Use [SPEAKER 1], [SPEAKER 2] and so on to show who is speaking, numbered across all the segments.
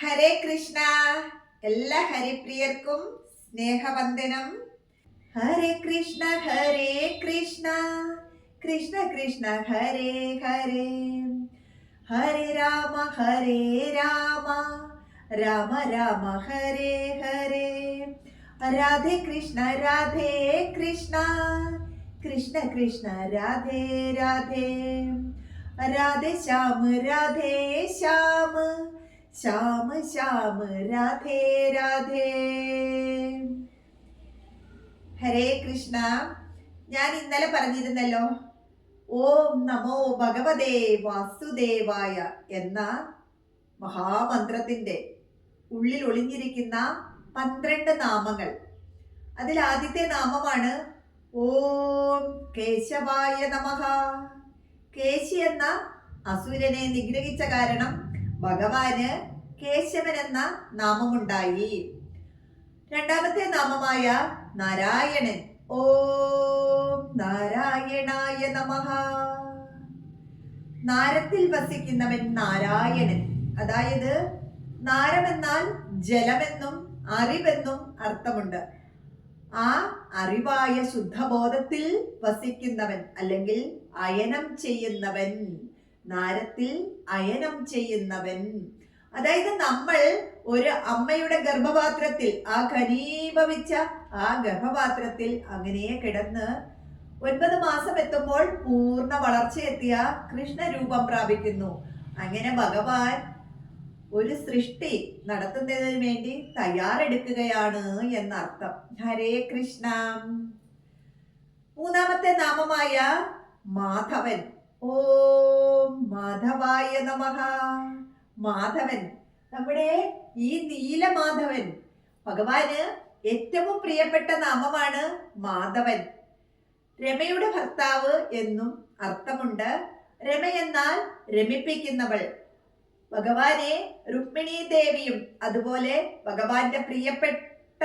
[SPEAKER 1] ഹരേ കൃഷ്ണ. എല്ലാ ഹരിപ്രിയർക്കും സ്നേഹവന്ദനം. ഹരേ കൃഷ്ണ ഹരേ കൃഷ്ണ. കൃഷ്ണ കൃഷ്ണ ഹരേ ഹരേ. ഹരേ രാമ ഹരേ രാമ. രാമ രാമ ഹരേ ഹരേ. രാധേ കൃഷ്ണ രാധേ കൃഷ്ണ. കൃഷ്ണ കൃഷ്ണ രാധേ രാധേ. രാധേ ശ്യാമ രാധേ ശ്യാമ ശ്യാമ ശ്യാമ രാധേ രാധേ. ഹരേ കൃഷ്ണ. ഞാൻ ഇന്നലെ പറഞ്ഞിരുന്നല്ലോ ഓം നമോ ഭഗവതേ വാസുദേവായ എന്ന മഹാമന്ത്രത്തിന്റെ ഉള്ളിൽ ഒളിഞ്ഞിരിക്കുന്ന പന്ത്രണ്ട് നാമങ്ങൾ. അതിൽ ആദ്യത്തെ നാമമാണ് ഓം കേശവായ നമഹ കേശി എന്ന അസുരനെ നിഗ്രഹിച്ച കാരണം ഭഗവാന് കേശവൻ എന്ന നാമമുണ്ടായി. രണ്ടാമത്തെ നാമമായ നാരായണൻ. ഓം നാരായണായ നമഃ. നാരത്തിൽ വസിക്കുന്നവൻ നാരായണൻ. അതായത് നാരമെന്നാൽ ജലമെന്നും അറിവെന്നും അർത്ഥമുണ്ട്. ആ അറിവായ ശുദ്ധബോധത്തിൽ വസിക്കുന്നവൻ അല്ലെങ്കിൽ അയനം ചെയ്യുന്നവൻ നാരത്തിൽ അയനം ചെയ്യുന്നവൻ. അതായത് നമ്മൾ ഒരു അമ്മയുടെ ഗർഭപാത്രത്തിൽ ആ ഖനീഭവിച്ച ആ ഗർഭപാത്രത്തിൽ അങ്ങനെ കിടന്ന് ഒൻപത് മാസം എത്തുമ്പോൾ പൂർണ വളർച്ചയെത്തിയ കൃഷ്ണരൂപം പ്രാപിക്കുന്നു. അങ്ങനെ ഭഗവാൻ ഒരു സൃഷ്ടി നടത്തുന്നതിന് വേണ്ടി തയ്യാറെടുക്കുകയാണ് എന്നർത്ഥം. ഹരേ കൃഷ്ണ. മൂന്നാമത്തെ നാമമായ മാധവൻ. ഓം മാധവായ നമഃ. മാധവൻ. നമ്മുടെ ഈ നീലമാധവൻ ഭഗവാന് ഏറ്റവും പ്രിയപ്പെട്ട നാമമാണ് മാധവൻ. രമയുടെ ഭർത്താവ് എന്നും അർത്ഥമുണ്ട്. രമ എന്നാൽ രമിപ്പിക്കുന്നവൾ. ഭഗവാനെ രുക്മിണി ദേവിയും അതുപോലെ ഭഗവാന്റെ പ്രിയപ്പെട്ട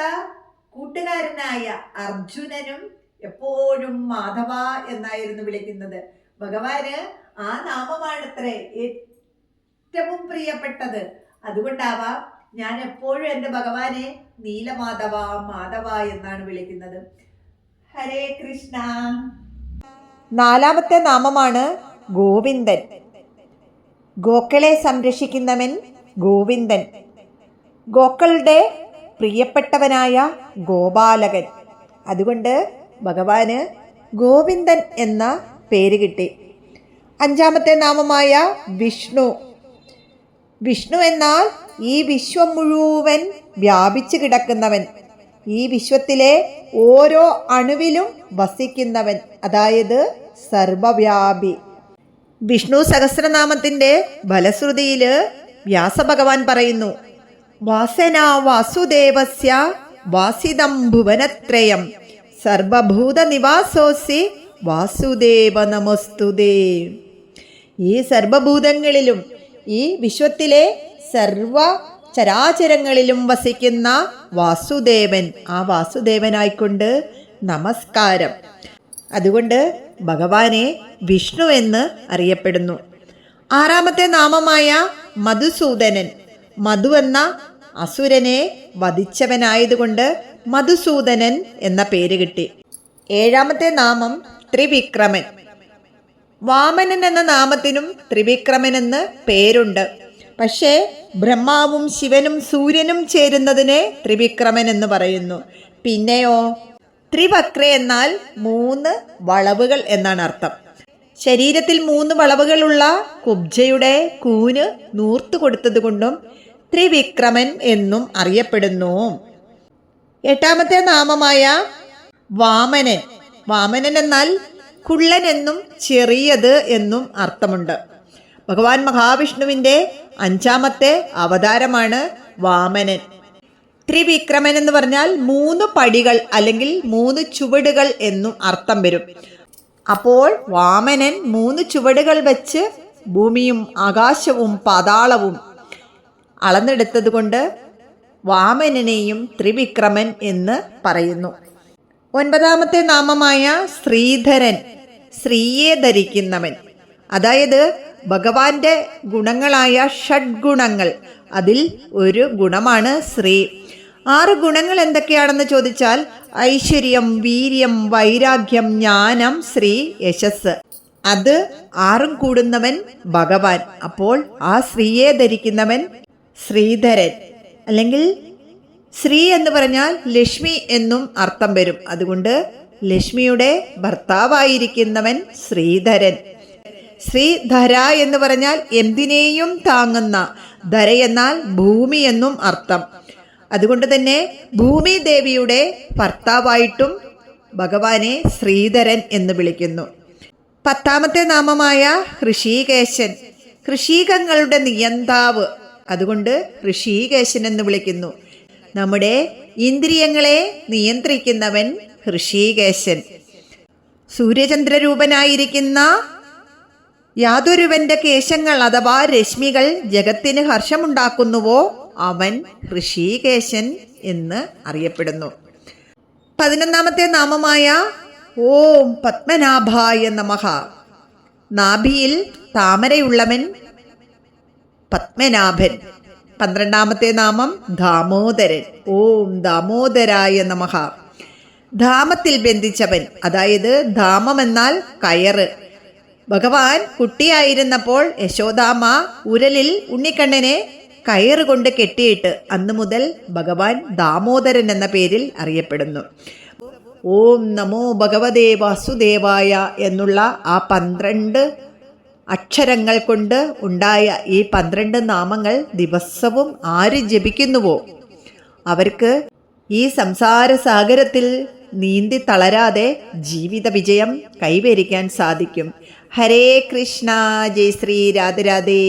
[SPEAKER 1] കൂട്ടുകാരനായ അർജുനനും എപ്പോഴും മാധവ എന്നായിരുന്നു വിളിക്കുന്നത്. ഭഗവാന് ആ നാമമാണത്രേ ഏറ്റവും പ്രിയപ്പെട്ടത്. അതുകൊണ്ടാവാം ഞാൻ എപ്പോഴും എന്റെ ഭഗവാനെ നീലമാധവ മാധവ എന്നാണ് വിളിക്കുന്നത്. ഹരേ കൃഷ്ണ. നാലാമത്തെ നാമമാണ് ഗോവിന്ദൻ. ഗോക്കളെ സംരക്ഷിക്കുന്നവൻ ഗോവിന്ദൻ. ഗോക്കളുടെ പ്രിയപ്പെട്ടവനായ ഗോപാലകൻ. അതുകൊണ്ട് ഭഗവാന് ഗോവിന്ദൻ എന്ന പേര് കിട്ടി. അഞ്ചാമത്തെ നാമമായ വിഷ്ണു. വിഷ്ണു എന്നാൽ ഈ വിശ്വം മുഴുവൻ വ്യാപിച്ചു കിടക്കുന്നവൻ. ഈ വിശ്വത്തിലെ ഓരോ അണുവിലും വസിക്കുന്നവൻ. അതായത് സർവവ്യാപി. വിഷ്ണു സഹസ്രനാമത്തിന്റെ ഫലശ്രുതിയിൽ വ്യാസഭഗവാൻ പറയുന്നു വാസന വാസുദേവസ്യ വാസിതം ഭുവനത്രയം സർവഭൂത നിവാസോസി വാസുദേവ നമസ്തുദേ ഈ സർവഭൂതങ്ങളിലും ഈ വിശ്വത്തിലെ സർവ ചരാചരങ്ങളിലും വസിക്കുന്ന വാസുദേവൻ ആ വാസുദേവനായിക്കൊണ്ട് നമസ്കാരം. അതുകൊണ്ട് ഭഗവാനെ വിഷ്ണു എന്ന് അറിയപ്പെടുന്നു. ആറാമത്തെ നാമമായ മധുസൂദനൻ മധു എന്ന അസുരനെ വധിച്ചവനായതുകൊണ്ട് മധുസൂദനൻ എന്ന പേര് കിട്ടി. ഏഴാമത്തെ നാമം ത്രിവിക്രമൻ. വാമനൻ എന്ന നാമത്തിനും ത്രിവിക്രമൻ എന്ന് പേരുണ്ട്. പക്ഷേ ബ്രഹ്മാവും ശിവനും സൂര്യനും ചേരുന്നതിനെ ത്രിവിക്രമൻ എന്ന് പറയുന്നു. പിന്നെയോ? ത്രിവക്ര എന്നാൽ മൂന്ന് വളവുകൾ എന്നാണ് അർത്ഥം. ശരീരത്തിൽ മൂന്ന് വളവുകളുള്ള കുബ്ജയുടെ കൂന് നൂർത്തു കൊടുത്തത് കൊണ്ടും ത്രിവിക്രമൻ എന്നും അറിയപ്പെടുന്നു. എട്ടാമത്തെ നാമമായ വാമനൻ. വാമനൻ എന്നാൽ കുള്ളൻ എന്നും ചെറിയത് എന്നും അർത്ഥമുണ്ട്. ഭഗവാൻ മഹാവിഷ്ണുവിന്റെ അഞ്ചാമത്തെ അവതാരമാണ് വാമനൻ. ത്രിവിക്രമൻ എന്ന് പറഞ്ഞാൽ മൂന്ന് പടികൾ അല്ലെങ്കിൽ മൂന്ന് ചുവടുകൾ എന്നും അർത്ഥം വരും. അപ്പോൾ വാമനൻ മൂന്ന് ചുവടുകൾ വെച്ച് ഭൂമിയും ആകാശവും പാതാളവും അളന്നെടുത്തത് കൊണ്ട് വാമനനെയും ത്രിവിക്രമൻ എന്ന് പറയുന്നു. ഒൻപതാമത്തെ നാമമായ ശ്രീധരൻ ശ്രീയെ ധരിക്കുന്നവൻ. അതായത് ഭഗവാന്റെ ഗുണങ്ങളായ ഷഡ്ഗുണങ്ങൾ. അതിൽ ഒരു ഗുണമാണ് ശ്രീ ആറ് ഗുണങ്ങൾ എന്തൊക്കെയാണെന്ന് ചോദിച്ചാൽ ഐശ്വര്യം വീര്യം വൈരാഗ്യം ജ്ഞാനം ശ്രീ യശസ്. അത് ആറും കൂടുന്നവൻ ഭഗവാൻ. അപ്പോൾ ആ ശ്രീയെ ധരിക്കുന്നവൻ ശ്രീധരൻ. അല്ലെങ്കിൽ ശ്രീ എന്ന് പറഞ്ഞാൽ ലക്ഷ്മി എന്നും അർത്ഥം വരും. അതുകൊണ്ട് ലക്ഷ്മിയുടെ ഭർത്താവായിരിക്കുന്നവൻ ശ്രീധരൻ. ശ്രീധര എന്ന് പറഞ്ഞാൽ എന്തിനേയും താങ്ങുന്ന ധര എന്നാൽ ഭൂമി എന്നും അർത്ഥം. അതുകൊണ്ട് തന്നെ ഭൂമി ദേവിയുടെ ഭർത്താവായിട്ടും ഭഗവാനെ ശ്രീധരൻ എന്ന് വിളിക്കുന്നു. പത്താമത്തെ നാമമായ ഋഷികേശൻ. ഋഷീകങ്ങളുടെ നിയന്താവ്. അതുകൊണ്ട് ഋഷികേശൻ എന്ന് വിളിക്കുന്നു. നമ്മുടെ ഇന്ദ്രിയങ്ങളെ നിയന്ത്രിക്കുന്നവൻ ഋഷീകേശൻ സൂര്യചന്ദ്രരൂപനായിരിക്കുന്ന യാതൊരുവന്റെ കേശങ്ങൾ അഥവാ രശ്മികൾ ജഗത്തിന് ഹർഷമുണ്ടാക്കുന്നുവോ അവൻ ഋഷീകേശൻ എന്ന് അറിയപ്പെടുന്നു. പതിനൊന്നാമത്തെ നാമമായ ഓം പത്മനാഭായ നമഃ നാഭിയിൽ താമരയുള്ളവൻ പത്മനാഭൻ. പന്ത്രണ്ടാമത്തെ നാമം ദാമോദരൻ. ഓം ദാമോദരായ നമഹ ധാമത്തിൽ ബന്ധിച്ചവൻ അതായത് ധാമം എന്നാൽ കയറ് ഭഗവാൻ കുട്ടിയായിരുന്നപ്പോൾ യശോദാമ ഉരലിൽ ഉണ്ണിക്കണ്ണനെ കയറുകൊണ്ട് കെട്ടിയിട്ട് അന്നു മുതൽ ഭഗവാൻ ദാമോദരൻ എന്ന പേരിൽ അറിയപ്പെടുന്നു. ഓം നമോ ഭഗവതേ വാസുദേവായ എന്നുള്ള ആ പന്ത്രണ്ട് അക്ഷരങ്ങൾ കൊണ്ട് ഉണ്ടായ ഈ പന്ത്രണ്ട് നാമങ്ങൾ ദിവസവും ആര് ജപിക്കുന്നുവോ? അവർക്ക് ഈ സംസാര സാഗരത്തിൽ നീന്തി തളരാതെ ജീവിത വിജയം കൈവരിക്കാൻ സാധിക്കും. ഹരേ കൃഷ്ണ ജയ് ശ്രീ രാധരാധേ